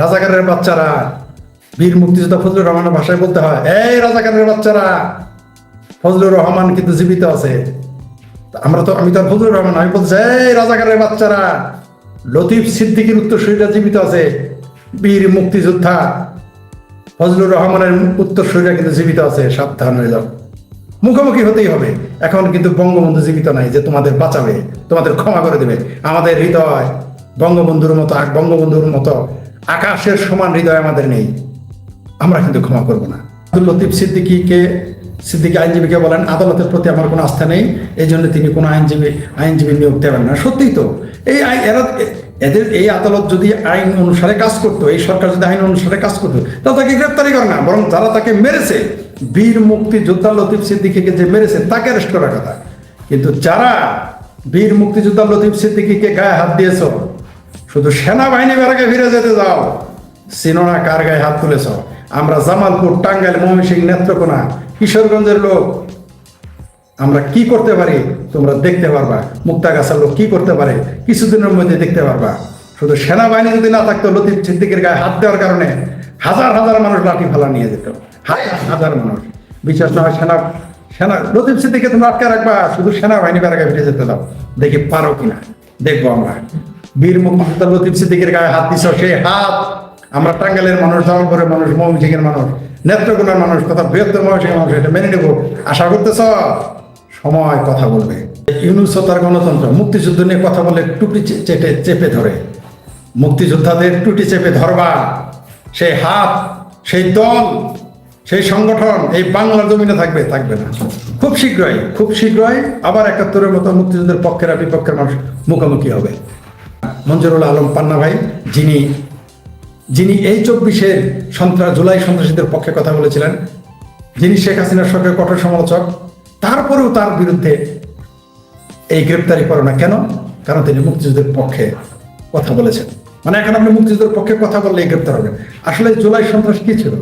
রাজাকারের বাচ্চারা, বীর মুক্তিযোদ্ধা ফজলুর রহমানের ভাষায় বলতে হয়, এই রাজাকারের বাচ্চারা, ফজলুর রহমান কিন্তু জীবিত আছে। আমরা তো, আমি তো ফজলুর রহমান আমি বলছি এই রাজাকারের বাচ্চারা, লতিফ সিদ্দিকির উত্তরসূরিরা জীবিত আছে, বীর মুক্তিযোদ্ধা ফজলুর রহমানের উত্তরসূরিরা কিন্তু জীবিত আছে, সাবধান হয়ে যাও। মুখোমুখি হতেই হবে। এখন কিন্তু বঙ্গবন্ধু জীবিত নাই, যে তোমাদের বাঁচাবে, তোমাদের ক্ষমা করে দেবে। আমাদের হৃদয় বঙ্গবন্ধুর মতো বঙ্গবন্ধুর মতো আকাশের সমান হৃদয় আমাদের নেই। আমরা কিন্তু ক্ষমা করব না। আব্দুল লতিফ সিদ্দিকীকে সিদ্দিকী আইনজীবীকে বলেন, আদালতের প্রতি আমার কোনো আস্থা নেই এই জন্য তিনি কোনো আইনজীবী আইনজীবী নিয়োগ দেবেন না। সত্যিই তো, এই এরা, এদের এই আদালত যদি আইন অনুসারে কাজ করতো, এই সরকার যদি আইন অনুসারে কাজ করতো তাহলে তাকে গ্রেপ্তারি করে না, বরং যারা তাকে মেরেছে, বীর মুক্তি যোদ্ধা লতিফ সিদ্দিকীকে যে মেরেছে, তাকে অ্যারেস্ট করার কথা। কিন্তু যারা বীর মুক্তিযোদ্ধা লতিফ সিদ্দিকীকে গায়ে হাত দিয়েছ শুধু সেনাবাহিনী বেড়াকে ফিরে যেতে যাও সিনোনা, কার গায়ে হাত তুলেছ? আমরা জামালপুর, টাঙ্গাইল, ময়মনসিংহ নেত্রকোনা, কিশোরগঞ্জের লোক। আমরা কি করতে পারি? তোমরা দেখতে পারবা। মুক্তাগাছার লোক কি করতে পারে? কিছুদিনের মধ্যে দেখতে পারবা। শুধু সেনাবাহিনী যদি না থাকতো, লতিফ সিদ্দিকের গায়ে হাত দেওয়ার কারণে হাজার হাজার মানুষ লাঠি ফালা নিয়ে যেত। হাজার মানুষ। বিশ্বাস না হয় সেনা সেনা লতিফ সিদ্দিকে তোমরা আটকে রাখবা। শুধু সেনাবাহিনী বেড়াকে ফিরে যেতে দাও। দেখি পারো কিনা? দেখব আমরা। বীর মুক্তিযোদ্ধা লতিফ সিদ্দিকের গায়ে হাত দিছ সেই হাত। আমরা টাঙ্গাইলের মানুষ, জামালপুরের মানুষ মৌমিসিংহের মানুষ, নেত্রকোনার মানুষ, তথা বৃহত্তর ময়মনসিংহের মানুষ, এটা মেনে নেব। আশা করতেছ? সময় কথা বলবে। ইউনুস তার গণতন্ত্র, মুক্তিযুদ্ধ নিয়ে কথা বলে টুটি চে- চেপে ধরে। মুক্তিযোদ্ধাদের টুটি চেপে ধরবা। সেই হাত, সেই দল, সেই সংগঠন, এই বাংলার জমিনে থাকবে থাকবে না। খুব শীঘ্রই খুব শীঘ্রই আবার একাত্তরের মতো মুক্তিযুদ্ধের পক্ষের, বিপক্ষের মানুষ মুখোমুখি হবে। মঞ্জুরুল আলম পান্না ভাই, যিনি যিনি এই চব্বিশের সন্ত্রাস জুলাই সন্ত্রাসীদের পক্ষে কথা বলেছিলেন, যিনি শেখ হাসিনার সঙ্গে কঠোর সমালোচক, তারপরেও তার বিরুদ্ধে এই গ্রেপ্তারি করে না কেন? কারণ তিনি মুক্তিযুদ্ধের পক্ষে কথা বলেছেন। মানে এখন আপনি মুক্তিযুদ্ধের পক্ষে কথা বললে গ্রেপ্তার হবেন। আসলে জুলাই সন্ত্রাস কি ছিল?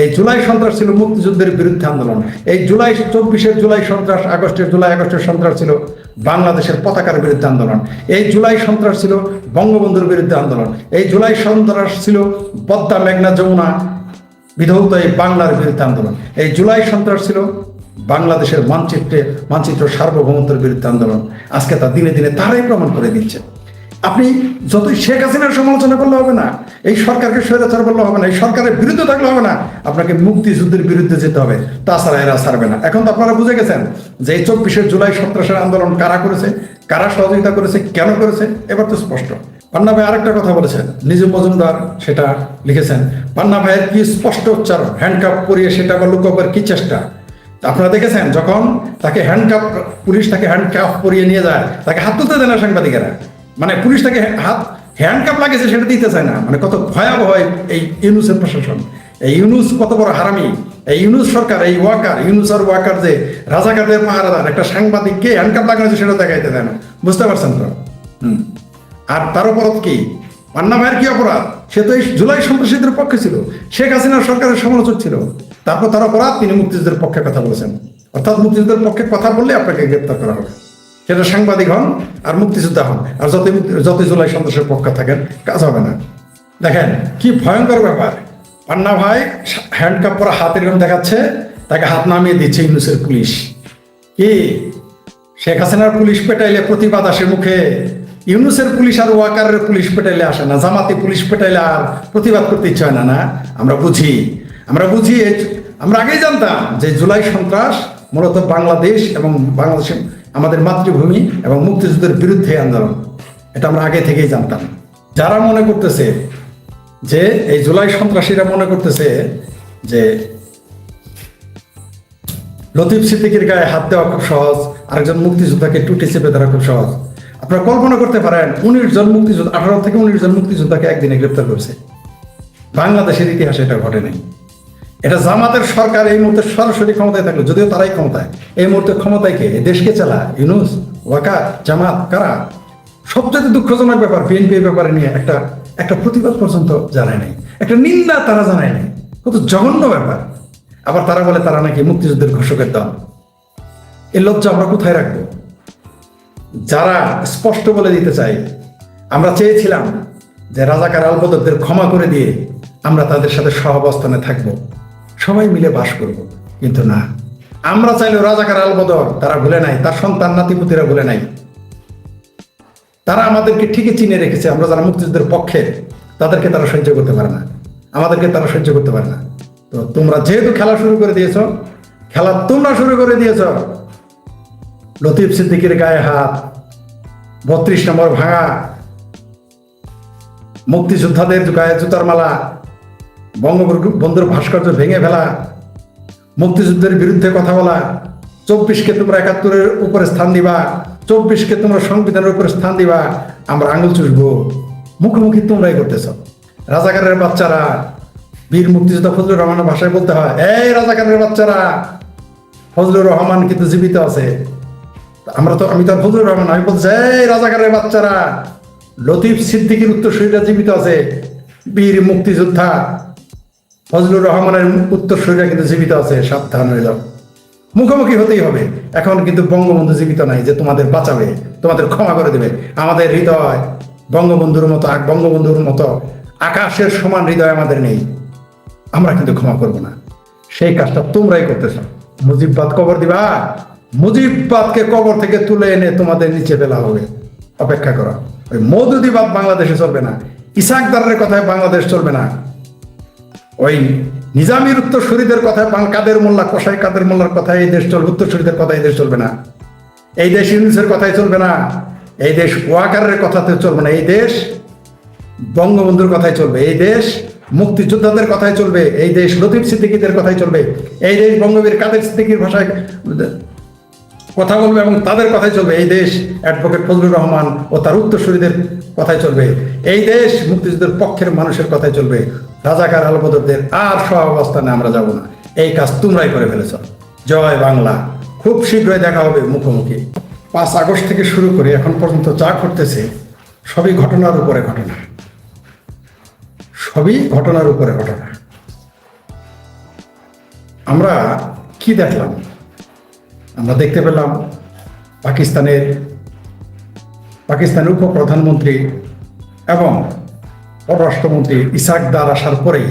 এই জুলাই সন্ত্রাস ছিল মুক্তিযুদ্ধের বিরুদ্ধে আন্দোলন। এই জুলাই চব্বিশের জুলাই সন্ত্রাস, আগস্টের জুলাই আগস্টের সন্ত্রাস ছিল বাংলাদেশের পতাকার বিরুদ্ধে আন্দোলন। এই জুলাই সন্ত্রাস ছিল বঙ্গবন্ধুর বিরুদ্ধে আন্দোলন। এই জুলাই সন্ত্রাস ছিল পদ্মা মেঘনা যমুনা বিধৌত এই বাংলার বিরুদ্ধে আন্দোলন। এই জুলাই সন্ত্রাস ছিল বাংলাদেশের মানচিত্রে, মানচিত্র সার্বভৌমত্বের বিরুদ্ধে আন্দোলন। আজকে তা দিনে দিনে তারাই প্রমাণ করে দিচ্ছে। আপনি যতই শেখ হাসিনার সমালোচনা করলে হবে না, এই সরকারকে স্বৈরাচার করলে হবে না, এই সরকারের বিরুদ্ধে থাকলে হবে না, আপনাকে মুক্তিযুদ্ধের বিরুদ্ধে যেতে হবে, তাছাড়া এরা ছাড়বে না। এখন তো আপনারা বুঝে গেছেন যে এই চব্বিশে জুলাই সন্ত্রাসের আন্দোলন কারা করেছে, কারা সহযোগিতা করেছে, কেন করেছে, এবার তো স্পষ্ট। পান্না ভাই আরেকটা কথা বলেছেন, নিজু মজুমদার সেটা লিখেছেন, পান্না ভাইয়ের কি স্পষ্ট উচ্চারণ হ্যান্ডকাপ পরিয়ে সেটা আবার লুকোবার কি চেষ্টা? আপনারা দেখেছেন যখন তাকে হ্যান্ডকাপ পুলিশ তাকে হ্যান্ডকাপ পরিয়ে নিয়ে যায়, তাকে হাত তুলতে দেয় না সাংবাদিকেরা। মানে পুলিশ তাকে হাত হ্যান্ডকাপ লাগেছে সেটা দিতে চায় না। মানে কত ভয়াবহ এই- এই ইউনুসের প্রশাসন। এই ইউনুস কত বড় হারামি। এই ইউনুস সরকার এই ওয়াকার ইউনুস আর ওয়াকার যে রাজাকারদের পাহারাদার একটা সাংবাদিককে হ্যান্ডকাপ লাগানো হয়েছে সেটা দেখাইতে দেয় না। বুঝতে পারছেন তো? আর তার অপরাধ কি? পান্না ভাইয়ের কি অপরাধ? সে তো এই জুলাই সন্ত্রাসীদের পক্ষে ছিল। শেখ হাসিনার সরকারের সমালোচক ছিল। তারপর তার অপরাধ তিনি মুক্তিযুদ্ধের পক্ষে কথা বলেছেন। অর্থাৎ মুক্তিযুদ্ধের পক্ষে কথা বললে আপনাকে গ্রেপ্তার করা হবে। সেটা সাংবাদিক হন আর মুক্তিযোদ্ধা হন। আর যতই যতই জুলাই সন্ত্রাসের পক্ষে থাকেন, কাজ হবে না। দেখেন, কি ভয়ঙ্কর ব্যাপার। পান্না ভাই হ্যান্ডকাপ পরা হাতের গম দেখাচ্ছে, তাকে হাত নামিয়ে দিচ্ছে ইউনুসের পুলিশ। কি? শেখ হাসিনার পুলিশ পেটাইলে প্রতিবাদ আসে মুখে। ইউনুসের পুলিশ আর ওয়াকারের পুলিশ পেটাইলে আসে না। জামাতি পুলিশ পেটাইলে আর প্রতিবাদ করতে ইচ্ছে হয় না না? আমরা বুঝি। আমরা বুঝি, আমরা আগেই জানতাম যে জুলাই সন্ত্রাস মূলত বাংলাদেশ এবং বাংলাদেশের আমাদের মাতৃভূমি এবং মুক্তিযুদ্ধের বিরুদ্ধে আন্দোলন। এটা আমরা আগে থেকেই জানতাম। যারা মনে করতেছে যে এই জুলাই সন্ত্রাসীরা মনে করতেছে যে লতিফ সিদ্দিকের গায়ে হাত দেওয়া খুব সহজ, আরেকজন মুক্তিযোদ্ধাকে টুটি চেপে ধরা খুব সহজ। আপনারা কল্পনা করতে পারেন, উনিশ জন মুক্তিযোদ্ধা, আঠারো থেকে উনিশ জন মুক্তিযোদ্ধাকে একদিনে গ্রেপ্তার করেছে। বাংলাদেশের ইতিহাসে এটা ঘটেনি। এটা জামাতের সরকার এই মুহূর্তে সরাসরি ক্ষমতায় থাকল, যদিও তারাই ক্ষমতায়। এই মুহূর্তে ক্ষমতায় কে? দেশকে চালা, ইউনুস ওয়াকা জামাত, কারা? সবচেয়ে দুঃখজনক ব্যাপার বিএনপি ব্যাপারে নিয়ে একটা একটা প্রতিবাদ পর্যন্ত জানায় নাই। একটা নিন্দা তারা জানায় নাই। কত জঘন্য ব্যাপার। আবার তারা বলে তারা নাকি মুক্তিযুদ্ধের ঘোষকের দল। এই লজ্জা আমরা কোথায় রাখব? যারা স্পষ্ট বলে দিতে চাই আমরা চেয়েছিলাম যে রাজাকার আলবদরদের ক্ষমা করে দিয়ে আমরা তাদের সাথে সহাবস্থানে থাকব। সবাই মিলে বাস করব। কিন্তু না, আমরা চাইলেও রাজাকার আলবদর, তারা ভুলে নাই, তার সন্তান নাতিপুতিরা ভুলে নাই। তারা আমাদেরকে ঠিকই চিনে রেখেছে, আমরা যারা মুক্তিযুদ্ধের পক্ষে, তাদেরকে তারা সহ্য করতে পারে না। আমাদেরকে তারা সহ্য করতে পারে না। তো তোমরা যেহেতু খেলা শুরু করে দিয়েছ, খেলা তোমরা শুরু করে দিয়েছ, লতিফ সিদ্দিকির গায়ে হাত, বত্রিশ নম্বর ভাঙা, মুক্তিযোদ্ধাদের গায়ে জুতার মালা বঙ্গবন্ধুর ভাস্কর্য ভেঙে ফেলা, মুক্তিযুদ্ধের বিরুদ্ধে কথা বলা, চব্বিশকে তোমরা একাত্তরের উপরে স্থান দিবা, চব্বিশকে তোমরা সংবিধানের উপরে স্থান দিবা, আমরা আঙুল চুষবো। মুখোমুখি তোমরাই করতেছ। রাজাকারের বাচ্চারা, বীর মুক্তিযোদ্ধা ফজলুর রহমানের ভাষায় বলতে হয়, এই রাজাকারের বাচ্চারা, ফজলুর রহমান কিন্তু জীবিত আছে। আমরা তো, আমি তো ফজলুর রহমান আমি বলছি এই রাজাকারের বাচ্চারা, লতিফ সিদ্দিকির উত্তরসূরিরা জীবিত আছে, বীর মুক্তিযোদ্ধা ফজলুর রহমানের উত্তর উত্তরসূরিরা কিন্তু জীবিত আছে, সাবধান হয়ে মুখোমুখি হতেই হবে। এখন কিন্তু বঙ্গবন্ধু জীবিত নাই যে তোমাদের বাঁচাবে, তোমাদের ক্ষমা করে দেবে। আমাদের হৃদয় বঙ্গবন্ধুর মতো বঙ্গবন্ধুর মতো আকাশের সমান হৃদয় আমাদের নেই। আমরা কিন্তু ক্ষমা করব না। সেই কাজটা তোমরাই করতেছ। মুজিববাদ কবর দিবা। মুজিববাদকে কবর থেকে তুলে এনে তোমাদের নিচে ফেলা হবে। অপেক্ষা করো। ওই মৌদুদিবাদ বাংলাদেশে চলবে না। ইসাকদারের কথায় বাংলাদেশ চলবে না। ওই নিজামির উত্তরসূরিদের কথায় বাং কাদের মোল্লা কসাই কাদের মোল্লার কথা এই দেশ চলবে উত্তরসূরিদের কথায় এই দেশ চলবে না এই দেশ ইউনিসের কথাই চলবে না এই দেশ ওয়াকারের কথাতে চলবে না এই দেশ বঙ্গবন্ধুর কথাই চলবে এই দেশ মুক্তিযোদ্ধাদের কথাই চলবে এই দেশ লতিফ সিদ্দিকীদের কথাই চলবে এই দেশ বঙ্গবীর কাদের সিদ্দিকীর ভাষায় কথা বলবে এবং তাদের কথাই চলবে এই দেশ অ্যাডভোকেট ফজলুর রহমান ও তার উত্তরসূরিদের কথাই চলবে এই দেশ মুক্তিযুদ্ধের পক্ষের মানুষের কথাই চলবে রাজাকার আলবদরদের আর সহাবস্থানে আমরা যাব না। এই কাজ তোমরাই করে ফেলেছ। জয় বাংলা। খুব শীঘ্রই দেখা হবে মুখোমুখি। পাঁচ আগস্ট থেকে শুরু করে এখন পর্যন্ত যা ঘটতেছে, সবই ঘটনার উপরে ঘটনা। সবই ঘটনার উপরে ঘটনা। আমরা কি দেখলাম? আমরা দেখতে পেলাম পাকিস্তানের পাকিস্তানের উপপ্রধানমন্ত্রী এবং পররাষ্ট্রমন্ত্রী ইসাকদার আসার পরে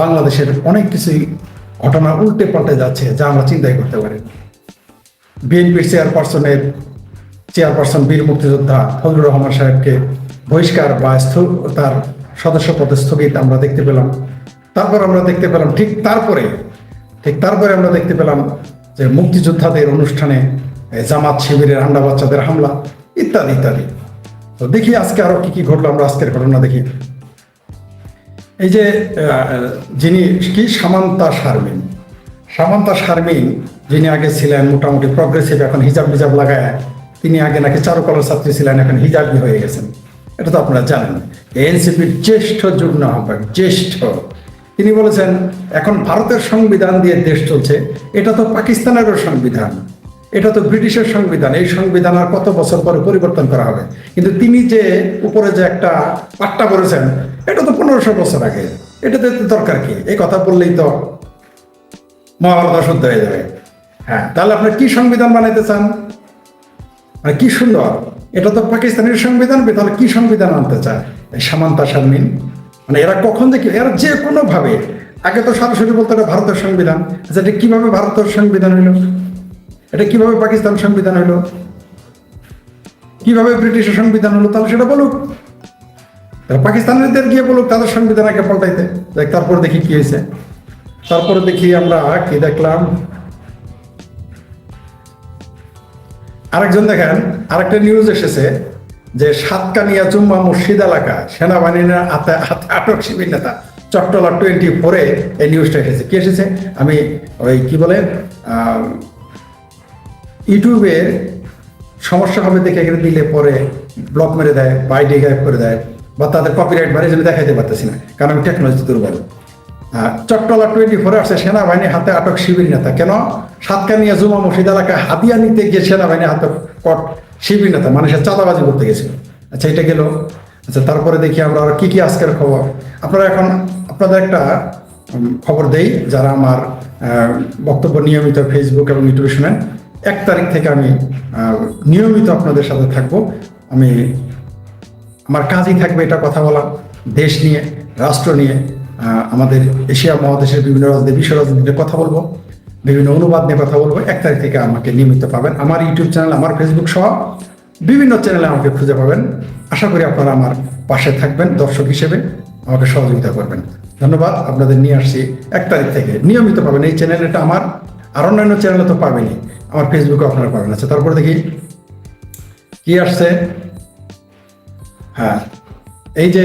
বাংলাদেশের অনেক কিছুই ঘটনা উল্টে পাল্টে যাচ্ছে, যা আমরা চিন্তাই করতে পারি বিএনপির চেয়ারপারসনের, চেয়ারপারসন বীর মুক্তিযোদ্ধা ফজলুর রহমান সাহেবকে বহিষ্কার বা তার সদস্য পদে স্থগিত আমরা দেখতে পেলাম। তারপর আমরা দেখতে পেলাম ঠিক তারপরে ঠিক তারপরে আমরা দেখতে পেলাম যে মুক্তিযোদ্ধাদের অনুষ্ঠানে জামাত শিবিরের আন্ডা বাচ্চাদের হামলা, ইত্যাদি ইত্যাদি। তো দেখি আজকে আরও কি কি ঘটলো, আমরা আজকের ঘটনা দেখি। এই যে যিনি, কি সামান্তা শারমিন? সামান্তা শারমিন, যিনি আগে ছিলেন মোটামুটি প্রগ্রেসিভ এখন হিজাব হিজাব লাগায়, তিনি আগে নাকি চারুকলার ছাত্রী ছিলেন, এখন হিজাবি হয়ে গেছেন। এটা তো আপনারা জানেন। এনসিপির জ্যেষ্ঠ যুগ্ম আহ্বায়ক, জ্যেষ্ঠ। তিনি বলেছেন, এখন ভারতের সংবিধান দিয়ে দেশ চলছে, এটা তো পাকিস্তানেরও সংবিধান। এটা তো ব্রিটিশের সংবিধান। এই সংবিধান আর কত বছর পরে পরিবর্তন করা হবে? কিন্তু তিনি যে উপরে যে একটা পাট্টা করেছেন, এটা তো পনেরোশো বছর আগে। এটাতে দরকার কি? এই কথা বললেই তো মহাভারত শুদ্ধ হয়ে যাবে। হ্যাঁ তাহলে আপনার কি সংবিধান বানাইতে চান? মানে কি সুন্দর। এটা তো পাকিস্তানের সংবিধান তাহলে কি সংবিধান আনতে চায় সামান্তা শারমিন। মানে এরা কখন দেখি, এরা যে কোনো ভাবে আগে তো সরাসরি বলতো এটা ভারতের সংবিধান। আচ্ছা এটা কীভাবে ভারতের সংবিধান হইল এটা কীভাবে পাকিস্তান সংবিধান হলো? কীভাবে ব্রিটিশের সংবিধান হলো? তাহলে সেটা বলুক। পাকিস্তানিদের গিয়ে বলুক, তাদের সংবিধান আগে পাল্টাইতে। দেখ, তারপর দেখি কি হয়েছে। তারপরে দেখি আমরা কি দেখলাম? আরেকজন দেখেন, আরেকটা নিউজ এসেছে যে সাতকানিয়া জুম্মা মসজিদ এলাকা সেনাবাহিনীর হাতে হাতে আটক শিবির নেতা চট্টলা টোয়েন্টি ফোরে এই নিউজটা এসেছে। কি এসেছে? আমি ওই কি বলে ইউটিউবের সমস্যা হবে দেখে এখানে দিলে পরে ব্লক মেরে দেয় বা আইডি গায়েব করে দেয়, বা তাদের কপিরাইট বাড়ি জন্য দেখাইতে পারতেছি না, কারণ আমি টেকনোলজি দুর্বল। চট্টলা টোয়েন্টি ফোরে আসছে, সেনাবাহিনীর হাতে আটক শিবির নেতা। কেন? সাতকানিয়া জুমা মসজিদ এলাকায় হাতিয়া নিতে গিয়ে সেনাবাহিনীর হাতে কট শিবির নেতা মানুষের চাঁদাবাজি করতে গেছিল। আচ্ছা এটা গেল। আচ্ছা তারপরে দেখি আমরা আর কি কি আজকের খবর। আপনারা এখন আপনাদের একটা খবর দেই, যারা আমার বক্তব্য নিয়মিত ফেসবুক এবং ইউটিউবে শুনেন। এক তারিখ থেকে আমি নিয়মিত আপনাদের সাথে থাকব। আমি, আমার কাজই থাকবে এটা কথা বলা, দেশ নিয়ে, রাষ্ট্র নিয়ে আমাদের এশিয়া মহাদেশের বিভিন্ন রাজনীতি, বিশ্ব রাজনীতি নিয়ে কথা বলব, বিভিন্ন অনুবাদ নিয়ে কথা বলব। এক তারিখ থেকে আমাকে নিয়মিত পাবেন। আমার ইউটিউব চ্যানেল, আমার ফেসবুক সহ বিভিন্ন চ্যানেলে আমাকে খুঁজে পাবেন। আশা করি আপনারা আমার পাশে থাকবেন, দর্শক হিসেবে আমাকে সহযোগিতা করবেন। ধন্যবাদ, আপনাদের নিয়ে আসছি এক তারিখ থেকে। নিয়মিত পাবেন এই চ্যানেলটা আমার। আর অন্যান্য চ্যানেলে তো পাবেনি। আমার ফেসবুকে আপনারা পাবেন। আচ্ছা তারপরে দেখি। কি আসছে? হ্যাঁ এই যে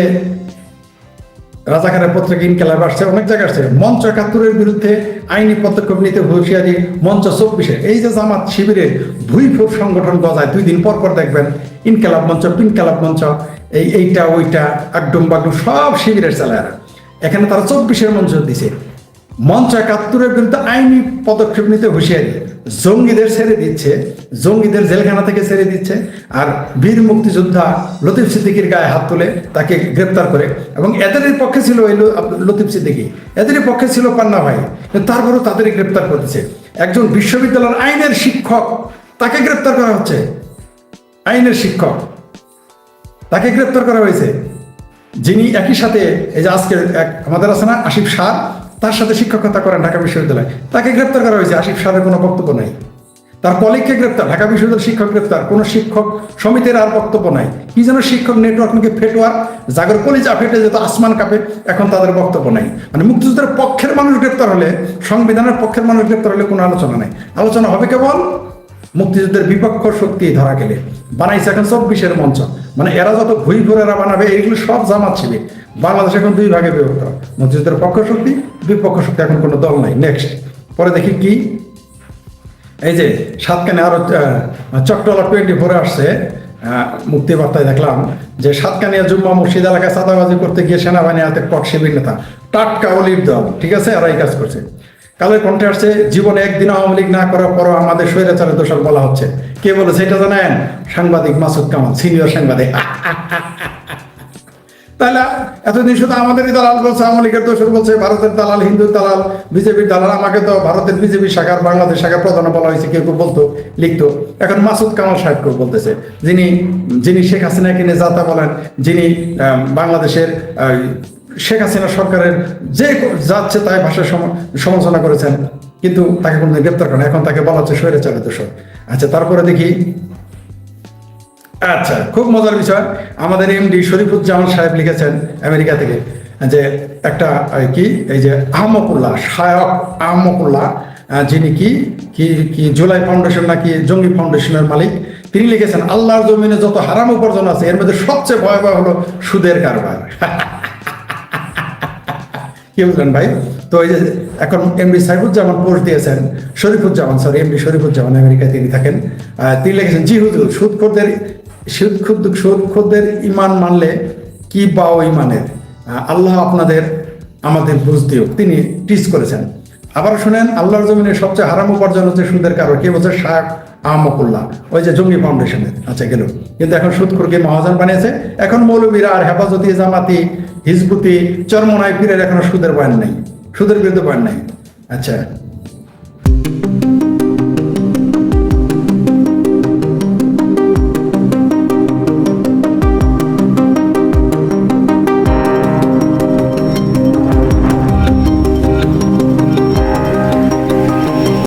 রাজাকারের পত্রিকা ইনকেলাব আসছে, অনেক জায়গায় আসছে। মঞ্চ একাত্তরের বিরুদ্ধে আইনি পদক্ষেপ নিতে হুঁশিয়ারি মঞ্চ চব্বিশে। এই যে জামাত শিবিরে ভুইফুর সংগঠন গজায়, দুই দিন পর পর দেখবেন ইনকেলাব মঞ্চ, পিনকেলাব মঞ্চ, এই এইটা, ওইটা একদম বাগডুম সব শিবিরের চালায় এখানে তারা চব্বিশের মঞ্চ দিছে। মঞ্চ একাত্তরের বিরুদ্ধে আইনি পদক্ষেপ নিতে হুঁশিয়ারি। জঙ্গিদের ছেড়ে দিচ্ছে, জঙ্গিদের জেলখানা থেকে ছেড়ে দিচ্ছে, আর বীর মুক্তিযোদ্ধা লতিফ সিদ্দিকির গায়ে হাত তুলে তাকে গ্রেপ্তার করে। এবং এদেরই পক্ষে ছিল ওই লতিফ সিদ্দিকি। এদেরই পক্ষে ছিল পান্না ভাই। তারপরেও তাদেরই গ্রেপ্তার করতেছে একজন বিশ্ববিদ্যালয়ের আইনের শিক্ষক, তাকে গ্রেপ্তার করা হচ্ছে। আইনের শিক্ষক, তাকে গ্রেপ্তার করা হয়েছে। যিনি একই সাথে, এই যে আজকে এক আমাদের আছে না, আসিফ শাহ তার সাথে শিক্ষকতা করেন ঢাকা বিশ্ববিদ্যালয়। তাকে গ্রেপ্তার করা হয়েছে, আসিফ শাহের কোনো বক্তব্য নাই। তার কলিগকে গ্রেপ্তার, ঢাকা বিশ্ববিদ্যালয়ের শিক্ষক গ্রেপ্তার, কোনো শিক্ষক সমিতির আর বক্তব্য নাই। কি যেন শিক্ষক নেটওয়ার্ক নাকি ফেটোয়ার জাগর কলিজা ফেটে যেত, আসমান কাপে, এখন তাদের বক্তব্য নাই। মানে মুক্তিযুদ্ধের পক্ষের মানুষ গ্রেপ্তার হলে, সংবিধানের পক্ষের মানুষ গ্রেপ্তার হলে কোনো আলোচনা নাই। আলোচনা হবে কেবল মুক্তিযুদ্ধের বিপক্ষ শক্তি ধরা গেলে। বানাইছে এখন চব্বিশের মঞ্চ। মানে এরা যত ভুই ঘুরেরা বানাবে এইগুলো সব জামাত ছিল বাংলাদেশ এখন দুই ভাগে বিভক্ত। মুক্তিযুদ্ধের পক্ষ শক্তি, বিপক্ষ শক্তি, এখন কোনো দল নাই। নেক্সট পরে দেখি কি? এই যে সাতকানে আরও চকটলা টোয়েন্টি ফোরে আসছে। মুক্তি বার্তায় দেখলাম যে সাতকানিয়া জুম্মা মুর্শিদ এলাকায় চাঁদাবাজি করতে গিয়ে সেনাবাহিনী হাতে টক শিবির নেতা টাটকা অলিভ দল, ঠিক আছে? আর এই কাজ করছে। কালের কণ্ঠে আসছে, জীবনে একদিন আওয়ামী লীগ না করার পরও আমাদের স্বৈরাচারের দোষর বলা হচ্ছে। কে বলেছে এটা জানেন? সাংবাদিক মাসুদ কামাল, সিনিয়র সাংবাদিক। তাহলে এতদিন শুধু আমাদেরই দালাল বলছে, আওয়ামী লীগের দোষর বলছে, ভারতের দালাল হিন্দু দালাল, বিজেপির দালাল, আমাকে তো ভারতের বিজেপি শাখার, বাংলাদেশ শাখার প্রধান বলা হয়েছে, কেউ কেউ বলতো, লিখতো। এখন মাসুদ কামাল সাহেব কেউ বলতেছে, যিনি যিনি শেখ হাসিনাকে নিয়ে যাতা বলেন, যিনি বাংলাদেশের শেখ হাসিনা সরকারের যে যাচ্ছে তাই ভাষায় সমালোচনা করেছেন, কিন্তু তাকে কোনোদিন গ্রেপ্তার করেন এখন তাকে বলা হচ্ছে স্বৈরাচারের দোষর আচ্ছা তারপরে দেখি আচ্ছা খুব মজার বিষয়। আমাদের এমডি শরীফুজ্জামান সাহেব লিখেছেন আমেরিকা থেকে যে একটা কি? এই যে আহমকুল্লাহ শায়ক আহমকুল্লাহ যিনি কি কি জুলাই ফাউন্ডেশন নাকি জঙ্গি ফাউন্ডেশনের মালিক, তিনি লিখেছেন, আল্লাহর জমিনে যত হারাম উপার্জন আছে, এর মধ্যে সবচেয়ে ভয়াবহ হলো সুদের কারবার। কি বুঝলেন ভাই? তো এই যে এখন এমডি সাইফুজ্জামান পোস্ট দিয়েছেন, শরীফুজ্জামান সরি এমডি শরীফুজ্জামান আমেরিকায় তিনি থাকেন তিনি লিখেছেন, জি হুজুর সুদখোরদের সুদ ইমান মানলে কি পাও ইমানের আহ, আল্লাহ আপনাদের আমাদের বুঝ দিও তিনি টিচ করেছেন। আবার শুনেন আল্লাহর জমিনের সবচেয়ে হারাম উপার্জন হচ্ছে সুদের কারণ। কে বলছে? শাহ আহমকুল্লাহ ওই যে জঙ্গি ফাউন্ডেশনের। আচ্ছা গেল। কিন্তু এখন সুদখোরকে মহাজন বানিয়েছে। এখন মৌলবীরা আর হেফাজতি জামাতি হিজবুতি চরমনায় পীরের এখনও সুদের বয়ান নেই। সুদের বিরুদ্ধে বয়ান নেই। আচ্ছা